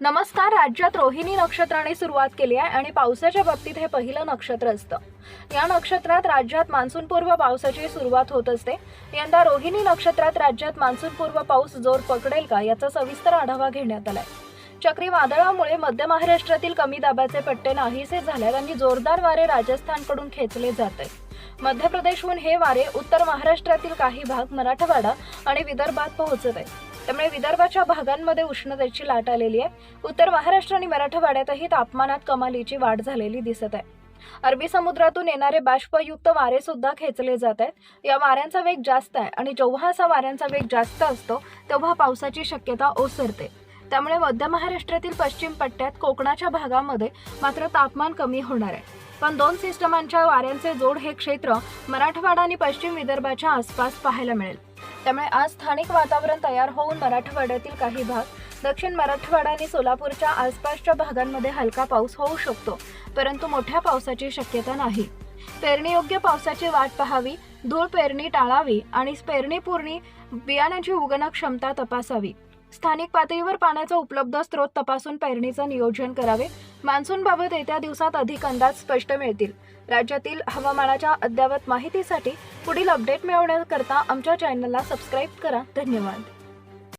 नमस्कार राज्यात रोहिणी नक्षत्राने सुरुवात केली आहे आणि पावसाच्या बाबतीत हे पहिलं नक्षत्र असतं. या नक्षत्रात राज्यात मान्सूनपूर्व पावसाची सुरुवात होत असते. यंदा रोहिणी नक्षत्रात राज्यात मान्सूनपूर्व पाऊस जोर पकडेल का याचा सविस्तर आढावा घेण्यात आलाय. चक्रीवादळामुळे मध्य महाराष्ट्रातील कमी दाबाचे पट्टे नाहीसे झाल्यात आणि जोरदार वारे राजस्थानकडून खेचले जात आहेत मध्य प्रदेशहून हे वारे उत्तर महाराष्ट्रातील काही भाग मराठवाडा आणि विदर्भात पोहोचत आहेत. त्यामुळे विदर्भाच्या भागांमध्ये उष्णतेची लाट आलेली आहे. उत्तर महाराष्ट्र आणि मराठवाड्यातही तापमानात कमालीची वाढ झालेली दिसत आहे. अरबी समुद्रातून येणारे बाष्पयुक्त वारे सुद्धा खेचले जात आहेत. या वाऱ्यांचा वेग जास्त आहे आणि जेव्हा असा वाऱ्यांचा वेग जास्त असतो तेव्हा पावसाची शक्यता ओसरते. त्यामुळे मध्य महाराष्ट्रातील पश्चिम पट्ट्यात कोकणाच्या भागामध्ये मात्र तापमान कमी होणार आहे. पण दोन सिस्टमांच्या वाऱ्यांचे जोड हे क्षेत्र मराठवाडा आणि पश्चिम विदर्भाच्या आसपास पाहायला मिळेल. त्यामुळे आज स्थानिक वातावरण तयार होऊन मराठवाड्यातील काही भाग दक्षिण मराठवाडा आणि सोलापूरच्या आसपासच्या भागांमध्ये हलका पाऊस होऊ शकतो परंतु मोठ्या पावसाची शक्यता नाही. पेरणीयोग्य पावसाची वाट पाहावी धूळ पेरणी टाळावी आणि पेरणीपूर्वी बियाण्याची उगण क्षमता तपासावी. स्थानिक पातळीवर पाण्याचा उपलब्ध स्रोत तपासून पेरणीचं नियोजन करावे. मान्सूनबाबत येत्या दिवसात अधिक अंदाज स्पष्ट मिळतील. राज्यातील हवामानाच्या अद्ययावत माहितीसाठी पुढील अपडेट मिळवण्याकरता आमच्या चॅनलला सबस्क्राईब करा. धन्यवाद.